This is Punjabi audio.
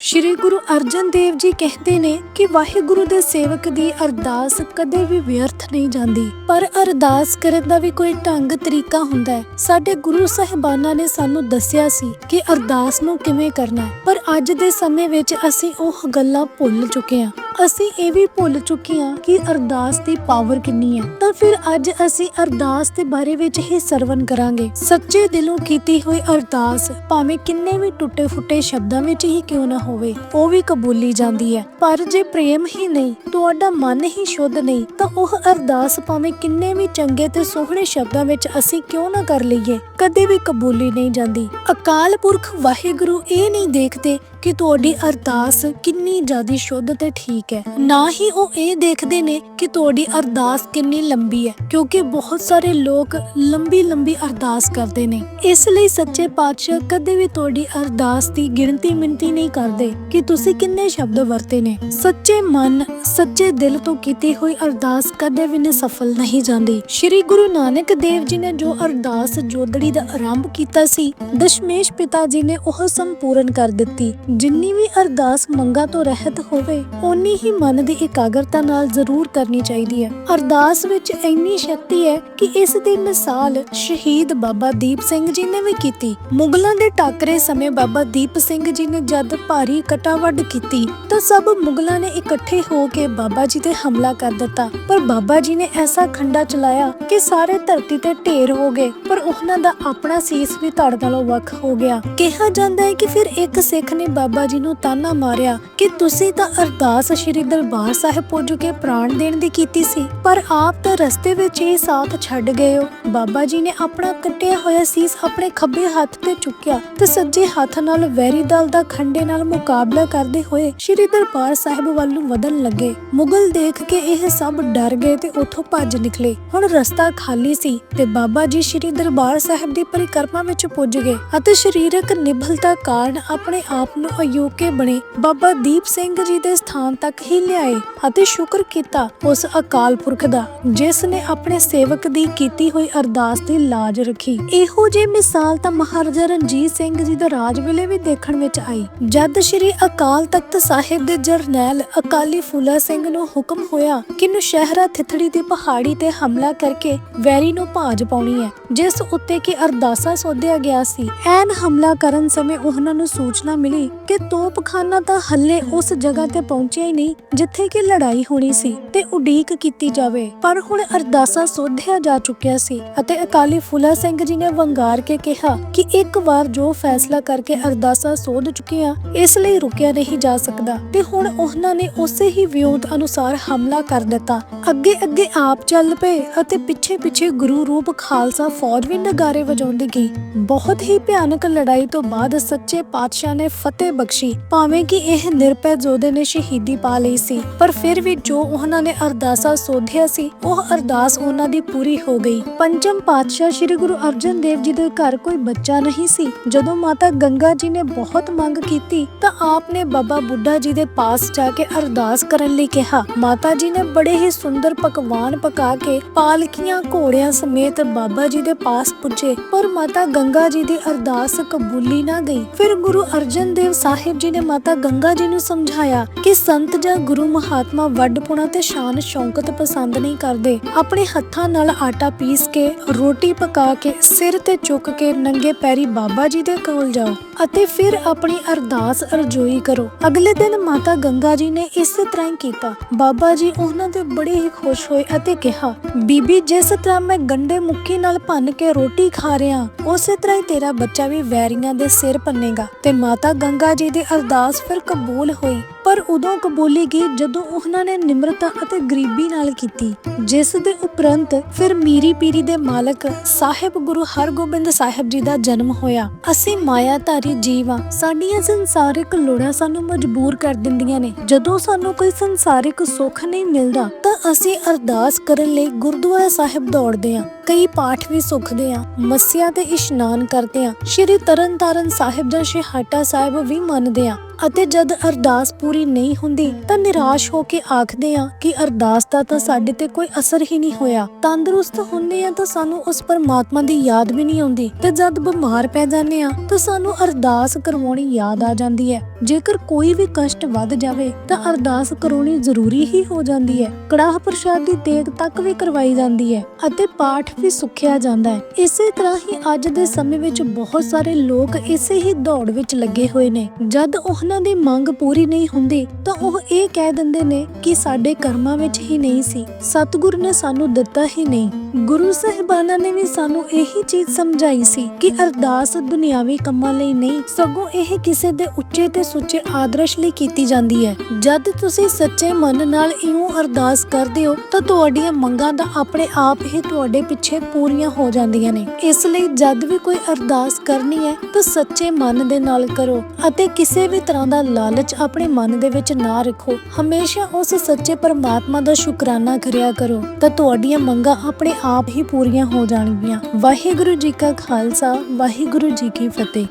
ਸ਼੍ਰੀ ਗੁਰੂ ਅਰਜਨ ਦੇਵ ਜੀ ਕਹਿੰਦੇ ਨੇ ਕਿ ਵਾਹਿਗੁਰੂ ਦੇ ਸੇਵਕ ਦੀ ਅਰਦਾਸ ਕਦੇ ਵੀ ਵਿਅਰਥ ਨਹੀਂ ਜਾਂਦੀ। ਪਰ ਅਰਦਾਸ ਕਰਨ ਦਾ ਵੀ ਕੋਈ ਢੰਗ ਤਰੀਕਾ ਹੁੰਦਾ ਹੈ। ਸਾਡੇ ਗੁਰੂ ਸਾਹਿਬਾਨਾਂ ਨੇ ਸਾਨੂੰ ਦੱਸਿਆ ਸੀ ਕਿ ਅਰਦਾਸ ਨੂੰ ਕਿਵੇਂ ਕਰਨਾ ਹੈ। ਪਰ ਅੱਜ ਦੇ ਸਮੇਂ ਵਿੱਚ ਅਸੀਂ ਉਹ ਗੱਲਾਂ ਭੁੱਲ ਚੁੱਕੇ ਹਾਂ। ਅਸੀਂ ਇਹ ਵੀ ਭੁੱਲ ਚੁੱਕੇ ਹਾਂ ਕਿ ਅਰਦਾਸ ਦੀ ਪਾਵਰ ਕਿੰਨੀ ਹੈ। ਤਾਂ ਫਿਰ ਅੱਜ ਅਸੀਂ ਅਰਦਾਸ ਦੇ ਬਾਰੇ ਵਿੱਚ ਹੀ ਸਰਵਨ ਕਰਾਂਗੇ। ਸੱਚੇ ਦਿਲੋਂ ਕੀਤੀ ਹੋਈ ਅਰਦਾਸ ਭਾਵੇਂ ਕਿੰਨੇ ਵੀ ਟੁੱਟੇ ਫੁੱਟੇ ਸ਼ਬਦਾਂ ਵਿੱਚ ਹੀ ਕਿਉਂ ਨਾ ਹੋਵੇ, ਉਹ ਵੀ ਕਬੂਲੀ ਜਾਂਦੀ ਹੈ। ਪਰ ਜੇ ਪ੍ਰੇਮ ਹੀ ਨਹੀਂ, ਤੁਹਾਡਾ ਮਨ ਹੀ ਸ਼ੁੱਧ ਨਹੀਂ, ਤਾਂ ਉਹ ਅਰਦਾਸ ਭਾਵੇਂ ਕਿੰਨੇ ਵੀ ਚੰਗੇ ਤੇ ਸੋਹਣੇ ਸ਼ਬਦਾਂ ਵਿੱਚ ਅਸੀਂ ਕਿਉਂ ਨਾ ਕਰ ਲਈਏ? ਕਦੇ ਵੀ ਕਬੂਲੀ ਨਹੀਂ ਜਾਂਦੀ। ਅਕਾਲ ਪੁਰਖ ਵਾਹਿਗੁਰੂ ਇਹ ਨਹੀਂ ਦੇਖਦੇ ਕਿ ਤੁਹਾਡੀ ਅਰਦਾਸ ਕਿੰਨੀ ਜ਼ਿਆਦਾ ਸ਼ੁੱਧ ਤੇ ਠੀਕ ਹੈ। ਨਾ ਹੀ ਉਹ ਇਹ ਦੇਖਦੇ ਨੇ ਕਿ ਤੁਹਾਡੀ ਅਰਦਾਸ ਕਿੰਨੀ ਲੰਬੀ ਹੈ, ਕਿਉਂਕਿ ਬਹੁਤ ਸਾਰੇ ਲੋਕ ਲੰਬੀ ਲੰਬੀ ਅਰਦਾਸ ਕਰਦੇ ਨੇ। ਇਸ ਲਈ ਸੱਚੇ ਪਾਤਸ਼ਾਹ ਕਦੇ ਵੀ ਤੁਹਾਡੀ ਅਰਦਾਸ ਦੀ ਗਿਣਤੀ ਮਿੰਤੀ ਨਹੀਂ ਕਰਦੇ ਕਿ ਤੁਸੀਂ ਕਿੰਨੇ ਸ਼ਬਦ ਵਰਤੇ ਨੇ। ਸੱਚੇ ਮਨ, ਸੱਚੇ ਦਿਲ ਤੋਂ ਕੀਤੀ ਹੋਈ ਅਰਦਾਸ ਕਦੇ ਵੀ ਨਹੀਂ ਸਫਲ ਨਹੀਂ ਜਾਂਦੀ। ਸ਼੍ਰੀ ਗੁਰੂ ਨਾਨਕ ਦੇਵ ਜੀ ਨੇ ਜੋ ਅਰਦਾਸ ਜੋਦੜੀ ਦਾ ਆਰੰਭ ਕੀਤਾ ਸੀ, ਦਸ਼ਮੇਸ਼ ਪਿਤਾ ਜੀ ਨੇ ਉਹ ਸੰਪੂਰਨ ਕਰ ਦਿੱਤੀ। ਜਿੰਨੀ ਵੀ ਅਰਦਾਸ ਮੰਗਾ ਤੋਂ ਰਹਿਤ ਹੋਵੇ, ਓਨੀ ਹੀ ਮਨ ਦੀ ਇਕਾਗਰਤਾ ਨਾਲ ਜ਼ਰੂਰ ਕਰਨੀ ਚਾਹੀਦੀ ਹੈ। ਅਰਦਾਸ ਵਿੱਚ ਇੰਨੀ ਸ਼ਕਤੀ ਹੈ ਕਿ ਇਸ ਦੀ ਮਿਸਾਲ ਸ਼ਹੀਦ ਬਾਬਾ ਦੀਪ ਸਿੰਘ ਜੀ ਨੇ ਵੀ ਕੀਤੀ। ਮੁਗਲਾਂ ਦੇ ਟਾਕਰੇ ਸਮੇਂ ਬਾਬਾ ਦੀਪ ਸਿੰਘ ਜੀ ਨੇ ਜਦ ਭਾਰੀ ਕਟਾਵੱਡ ਕੀਤੀ, ਤਾਂ ਸਭ ਮੁਗਲਾਂ ਨੇ ਇਕੱਠੇ ਹੋ ਕੇ ਬਾਬਾ ਜੀ ਤੇ ਹਮਲਾ ਕਰ ਦਿੱਤਾ। ਪਰ ਬਾਬਾ ਜੀ ਨੇ ਐਸਾ ਖੰਡਾ ਚਲਾਇਆ ਕਿ ਸਾਰੇ ਧਰਤੀ ਤੇ ਢੇਰ ਹੋ ਗਏ, ਪਰ ਉਹਨਾਂ ਦਾ ਆਪਣਾ ਸੀਸ ਵੀ ਧੜ ਨਾਲੋਂ ਵੱਖ ਹੋ ਗਿਆ। ਕਿਹਾ ਜਾਂਦਾ ਹੈ ਕਿ ਫਿਰ ਇੱਕ ਸਿੱਖ ਨੇ ਬਾਬਾ ਜੀ ਨੂੰ ਤਾਨਾ ਮਾਰਿਆ ਕਿ ਤੁਸੀਂ ਤਾਂ ਅਰਦਾਸ ਸ਼੍ਰੀ ਦਰਬਾਰ ਸਾਹਿਬ ਪੁੱਜ ਕੇ ਪ੍ਰਾਣ ਦੇਣ ਦੀ ਕੀਤੀ ਸੀ, ਪਰ ਆਪ ਤਾਂ ਰਸਤੇ ਵਿੱਚ ਹੀ ਸਾਥ ਛੱਡ ਗਏ ਹੋ। ਬਾਬਾ ਜੀ ਨੇ ਆਪਣਾ ਕੱਟਿਆ ਹੋਇਆ ਸੀਸ ਆਪਣੇ ਖੱਬੇ ਹੱਥ ਤੇ ਚੁੱਕਿਆ ਤੇ ਸੱਜੇ ਹੱਥ ਨਾਲ ਵੈਰੀ ਦਲ ਦਾ ਖੰਡੇ ਨਾਲ ਮੁਕਾਬਲਾ ਕਰਦੇ ਹੋਏ ਸ਼੍ਰੀ ਦਰਬਾਰ ਸਾਹਿਬ ਵੱਲ ਨੂੰ ਵਧਣ ਲੱਗੇ। ਮੁਗਲ ਦੇਖ ਕੇ ਇਹ ਸਭ ਡਰ ਗਏ ਤੇ ਉੱਥੋਂ ਭੱਜ ਨਿਕਲੇ। ਹੁਣ ਰਸਤਾ ਖਾਲੀ ਸੀ ਤੇ ਬਾਬਾ ਜੀ ਸ਼੍ਰੀ ਦਰਬਾਰ ਸਾਹਿਬ ਦੀ ਪਰਿਕਰਮਾ ਵਿੱਚ ਪੁੱਜ ਗਏ ਅਤੇ ਸਰੀਰਕ ਨਿਭਲਤਾ ਕਾਰਨ ਆਪਣੇ ਆਪ ਨੂੰ ਅਯੋਗੇ ਬਣੇ। ਬਾਬਾ ਦੀਪ ਸਿੰਘ ਜੀ ਦੇ ਸਥਾਨ ਤੱਕ ਹੀ ਲਿਆਏ ਅਤੇ ਸ਼ੁਕਰ ਕੀਤਾ ਉਸ ਅਕਾਲ ਪੁਰਖ ਦਾ, ਜਿਸ ਨੇ ਆਪਣੇ ਸੇਵਕ ਦੀ ਕੀਤੀ ਹੋਈ ਅਰਦਾਸ ਦੀ ਲਾਜ ਰੱਖੀ। ਇਹੋ ਜਿਹੀ ਮਿਸਾਲ ਤਾਂ ਮਹਾਰਾਜਾ ਰਣਜੀਤ ਸਿੰਘ ਜੀ ਦੇ ਰਾਜ ਵੇਲੇ ਵੀ ਦੇਖਣ ਵਿੱਚ ਆਈ। ਜਦ ਸ਼੍ਰੀ ਅਕਾਲ ਤਖਤ ਸਾਹਿਬ ਦੇ ਜਰਨੈਲ ਅਕਾਲੀ ਫੂਲਾ ਸਿੰਘ ਨੂੰ ਹੁਕਮ ਹੋਇਆ ਕਿ ਨੁਸ਼ਹਿਰਾ ਥਿਥੜੀ ਦੀ ਪਹਾੜੀ ਤੇ ਹਮਲਾ ਕਰਕੇ ਵੈਰੀ ਨੂੰ ਭਾਜ ਪਾਉਣੀ ਹੈ ਜਿਸ ਉੱਤੇ ਕਿ ਅਰਦਾਸਾ ਸੋਧਿਆ ਗਿਆ ਸੀ, ਐਨ ਹਮਲਾ ਕਰਨ ਸਮੇਂ ਉਹਨਾਂ ਨੂੰ ਸੂਚਨਾ ਮਿਲੀ ਕਿ ਤੋਪਖਾਨਾ ਤਾਂ ਹੱਲੇ ਉਸ ਜਗ੍ਹਾ ਤੇ ਪਹੁੰਚਿਆ ਹੀ ਨਹੀਂ, ਜਿੱਥੇ ਕਿ ਲੜਾਈ ਹੋਣੀ ਸੀ ਤੇ ਉਡੀਕ ਕੀਤੀ ਜਾਵੇ। ਪਰ ਹੁਣ ਅਰਦਾਸਾ ਸੋਧਿਆ ਜਾ ਚੁੱਕਿਆ ਸੀ ਅਤੇ ਅਕਾਲੀ ਫੂਲਾ ਸਿੰਘ ਜੀ ਨੇ ਵੰਗਾਰ ਕੇ ਕਿਹਾ ਕਿ ਇੱਕ ਵਾਰ ਜੋ ਫੈਸਲਾ ਕਰਕੇ ਅਰਦਾਸਾ ਸੋਧ ਚੁੱਕੇ ਆ ਇਸ ਲਈ ਰੁਕਿਆ ਨਹੀਂ ਜਾ ਸਕਦਾ। ਤੇ ਹੁਣ ਉਹਨਾਂ ਨੇ ਉਸੇ ਹੀ ਵਿਉਂਤ ਅਨੁਸਾਰ ਹਮਲਾ ਕਰ ਦਿੱਤਾ। ਅੱਗੇ ਅੱਗੇ ਆਪ ਚੱਲ ਪਏ ਅਤੇ ਪਿੱਛੇ ਪਿੱਛੇ ਗੁਰੂ ਰੂਪ ਖਾਲਸਾ ਫੌਜ ਵੀ ਨਗਾਰੇ ਵਜਾਉਂਦੀ ਗਈ। ਬਹੁਤ ਹੀ ਭਿਆਨਕ ਲੜਾਈ ਤੋਂ ਬਾਅਦ ਸੱਚੇ ਪਾਤਸ਼ਾਹ ਨੇ ਫਤਿਹ ਬਖਸ਼ੀ। ਭਾਵੇਂ ਕਿ ਇਹ ਨਿਰਪੈ ਯੋਧੇ ਨੇ ਸ਼ਹੀਦੀ ਪਾ ਲਈ ਸੀ, ਪਰ ਫਿਰ ਵੀ ਜੋ ਉਹਨਾਂ ਨੇ ਅਰਦਾਸਾ ਸੋਧਿਆ ਸੀ, ਉਹ ਅਰਦਾਸ ਉਹਨਾਂ ਦੀ ਪੂਰੀ ਹੋ ਗਈ। ਪੰਜਮ ਪਾਤਸ਼ਾਹ ਸ੍ਰੀ ਗੁਰੂ ਅਰਜਨ ਦੇਵ ਜੀ ਦੇ ਘਰ ਕੋਈ ਬੱਚਾ ਨਹੀਂ ਸੀ। ਜਦੋਂ ਮਾਤਾ ਗੰਗਾ ਜੀ ਨੇ ਬਹੁਤ ਮੰਗ ਕੀਤੀ, ਤਾਂ ਆਪ ਨੇ ਬਾਬਾ ਬੁੱਢਾ ਜੀ ਦੇ ਪਾਸ ਜਾ ਕੇ ਅਰਦਾਸ ਕਰਨ ਲਈ ਕਿਹਾ। ਮਾਤਾ ਜੀ ਨੇ ਬੜੇ ਹੀ ਸੁੰਦਰ ਪਕਵਾਨ ਪਕਾ ਕੇ ਪਾਲਕੀਆਂ ਘੋੜਿਆਂ ਸਮੇਤ ਬਾਬਾ ਜੀ ਦੇ ਪਾਸ ਪੁੱਜੇ, ਪਰ ਮਾਤਾ ਗੰਗਾ ਜੀ ਦੀ ਅਰਦਾਸ ਕਬੂਲੀ ਨਾ ਗਈ। ਫਿਰ ਗੁਰੂ ਅਰਜਨ ਦੇਵ ਸਾਹਿਬ ਜੀ ਨੇ ਮਾਤਾ ਗੰਗਾ ਜੀ ਨੂੰ ਸਮਝਾਇਆ ਕਿ ਸੰਤ ਜਾਂ ਗੁਰੂ ਮਹਾਤਮਾ ਵੱਡਪੁਣਾ ਤੇ ਸ਼ਾਨ ਸ਼ੌਕਤ ਪਸੰਦ ਨਹੀਂ ਕਰਦੇ। ਆਪਣੇ ਹੱਥਾਂ ਨਾਲ ਆਟਾ ਪੀਸ ਕੇ, ਰੋਟੀ ਪਕਾ ਕੇ, ਸਿਰ ਤੇ ਚੁੱਕ ਕੇ ਨੰਗੇ ਪੈਰੀ ਬਾਬਾ ਜੀ ਦੇ ਕੋਲ ਜਾਓ ਅਤੇ ਫਿਰ ਆਪਣੀ ਅਰਦਾਸ ਅਰਜ਼ੋਈ ਕਰੋ। ਅਗਲੇ ਦਿਨ ਮਾਤਾ ਗੰਗਾ ਜੀ ਨੇ ਇਸੇ ਤਰ੍ਹਾਂ ਕੀਤਾ। ਬਾਬਾ ਜੀ ਉਹਨਾਂ ਦੇ ਬੜੇ ਹੀ ਖੁਸ਼ ਹੋਏ ਅਤੇ ਕਿਹਾ, ਬੀਬੀ, ਜਿਸ ਤਰ੍ਹਾਂ ਮੈਂ ਗੰਡੇ ਮੁੱਕੀ ਨਾਲ ਭੰਨ ਕੇ ਰੋਟੀ ਖਾ ਰਿਹਾ ਉਸੇ ਤਰ੍ਹਾਂ ਹੀ ਤੇਰਾ ਬੱਚਾ ਵੀ ਵੈਰੀਆਂ ਦੇ ਸਿਰ ਭੰਨੇਗਾ ਤੇ ਮਾਤਾ ਗੰਗਾ ਜੀ ਦੀ ਅਰਦਾਸ ਫਿਰ ਕਬੂਲ ਹੋਈ। ਪਰ ਉਦੋਂ ਕਬੂਲੀ ਗਈ ਜਦੋਂ ਉਹਨਾਂ ਨੇ ਨਿਮਰਤਾ ਅਤੇ ਗਰੀਬੀ ਨਾਲ ਕੀਤੀ, ਜਿਸ ਦੇ ਉਪਰੰਤ ਫਿਰ ਮੀਰੀ ਪੀਰੀ ਦੇ ਮਾਲਕ ਸਾਹਿਬ ਗੁਰੂ ਹਰਗੋਬਿੰਦ ਸਾਹਿਬ ਜੀ ਦਾ ਜਨਮ ਹੋਇਆ। ਅਸੀਂ ਮਾਇਆਧਾਰੀ ਜੀਵ, ਸਾਡੀਆਂ ਸੰਸਾਰਿਕ ਲੋੜਾਂ ਸਾਨੂੰ ਮਜਬੂਰ ਕਰ ਦਿੰਦੀਆਂ ਨੇ। ਜਦੋਂ ਸਾਨੂੰ ਕੋਈ ਸੰਸਾਰਿਕ ਸੁੱਖ ਨਹੀਂ ਮਿਲਦਾ, ਤਾਂ ਅਸੀਂ ਅਰਦਾਸ ਕਰਨ ਲਈ ਗੁਰਦੁਆਰਾ ਸਾਹਿਬ ਦੌੜਦੇ ਹਾਂ। ਕਈ ਪਾਠ ਵੀ ਸੁਖਦੇ ਆ ਮੱਸਿਆ ਤੇ ਇਸ਼ਨਾਨ ਕਰਦੇ ਆ ਸ਼੍ਰੀ ਤਰਨਤਾਰਨ ਸਾਹਿਬ ਜਾਂ ਸ਼ਹਾਟਾ ਸਾਹਿਬ ਵੀ ਮੰਨਦੇ ਆ ਅਤੇ ਜਦ ਅਰਦਾਸ ਪੂਰੀ ਨਹੀਂ ਹੁੰਦੀ ਤਾਂ ਨਿਰਾਸ਼ ਹੋ ਕੇ ਆਖਦੇ ਆ ਕਿ ਅਰਦਾਸ ਦਾ ਤਾਂ ਸਾਡੇ ਤੇ ਕੋਈ ਅਸਰ ਹੀ ਨਹੀਂ ਹੋਇਆ। ਤੰਦਰੁਸਤ ਹੁੰਦੇ ਆ ਤਾਂ ਸਾਨੂੰ ਉਸ ਪਰਮਾਤਮਾ ਦੀ ਯਾਦ ਵੀ ਨਹੀਂ ਆਉਂਦੀ ਤੇ ਜਦ ਬਿਮਾਰ ਪੈ ਜਾਂਦੇ ਆ ਤਾਂ ਸਾਨੂੰ ਅਰਦਾਸ ਕਰਵਾਉਣੀ ਯਾਦ ਆ ਜਾਂਦੀ ਹੈ। ਜੇਕਰ ਕੋਈ ਵੀ ਕਸ਼ਟ ਵੱਧ ਜਾਵੇ ਤਾਂ ਅਰਦਾਸ ਕਰਾਉਣੀ ਜ਼ਰੂਰੀ ਹੀ ਹੋ ਜਾਂਦੀ ਹੈ। ਕੜਾਹ ਪ੍ਰਸ਼ਾਦ ਦੀ ਦੇਗ ਤੱਕ ਵੀ ਕਰਵਾਈ ਜਾਂਦੀ ਹੈ ਅਤੇ ਪਾਠ ਵੀ ਸੁਖਿਆ ਜਾਂਦਾ ਹੈ। ਇਸੇ ਤਰ੍ਹਾਂ ਹੀ ਅੱਜ ਦੇ ਸਮੇਂ ਵਿੱਚ ਬਹੁਤ ਸਾਰੇ ਲੋਕ ਇਸੇ ਹੀ ਦੌੜ ਵਿੱਚ ਲੱਗੇ ਹੋਏ ਨੇ। ਜਦ ਉਹ ਉਹਨਾਂ ਦੀ ਮੰਗ ਪੂਰੀ ਨਹੀਂ ਹੁੰਦੀ, ਤਾਂ ਉਹ ਇਹ ਕਹਿ ਦਿੰਦੇ ਨੇ ਕਿ ਸਾਡੇ ਕਰਮਾਂ ਵਿੱਚ ਹੀ ਨਹੀਂ ਸੀ। ਸਤਿਗੁਰ ਨੇ ਸਾਨੂੰ ਦਿੱਤਾ ਹੀ ਨਹੀਂ। ਗੁਰੂ ਸਾਹਿਬਾਨਾਂ ਨੇ ਵੀ ਸਾਨੂੰ ਇਹੀ ਚੀਜ਼ ਸਮਝਾਈ ਸੀ ਕਿ ਅਰਦਾਸ ਦੁਨਿਆਵੀ ਕੰਮਾਂ ਲਈ ਨਹੀਂ, ਸਗੋਂ ਇਹ ਕਿਸੇ ਦੇ ਉੱਚੇ ਤੇ ਸੁੱਚੇ ਆਦਰਸ਼ ਲਈ ਕੀਤੀ ਜਾਂਦੀ ਹੈ। ਜਦ ਤੁਸੀਂ ਸੱਚੇ ਮਨ ਨਾਲ ਇਉਂ ਅਰਦਾਸ ਕਰਦੇ ਹੋ, ਤਾਂ ਤੁਹਾਡੀਆਂ ਮੰਗਾਂ ਦਾ ਆਪਣੇ ਆਪ ਹੀ ਤੁਹਾਡੇ ਪਿੱਛੇ ਪੂਰੀਆਂ ਹੋ ਜਾਂਦੀਆਂ ਨੇ। ਇਸ ਲਈ ਜਦ ਵੀ ਕੋਈ ਅਰਦਾਸ ਕਰਨੀ ਹੈ, ਤਾਂ ਸੱਚੇ ਮਨ ਦੇ ਨਾਲ ਕਰੋ ਅਤੇ ਕਿਸੇ ਵੀ ਤਰ੍ਹਾਂ ਦਾ ਲਾਲਚ ਆਪਣੇ ਮਨ ਦੇ ਵਿੱਚ ਨਾ ਰੱਖੋ। ਹਮੇਸ਼ਾ ਉਸ ਸੱਚੇ ਪਰਮਾਤਮਾ ਦਾ ਸ਼ੁਕਰਾਨਾ ਕਰਿਆ ਕਰੋ ਤਾਂ ਤੁਹਾਡੀਆਂ ਮੰਗਾਂ ਆਪਣੇ ਆਪ ਹੀ ਪੂਰੀਆਂ ਹੋ ਜਾਣਗੀਆਂ। ਵਾਹਿਗੁਰੂ ਜੀ ਕਾ ਖਾਲਸਾ, ਵਾਹਿਗੁਰੂ ਜੀ ਕੀ ਫਤਿਹ।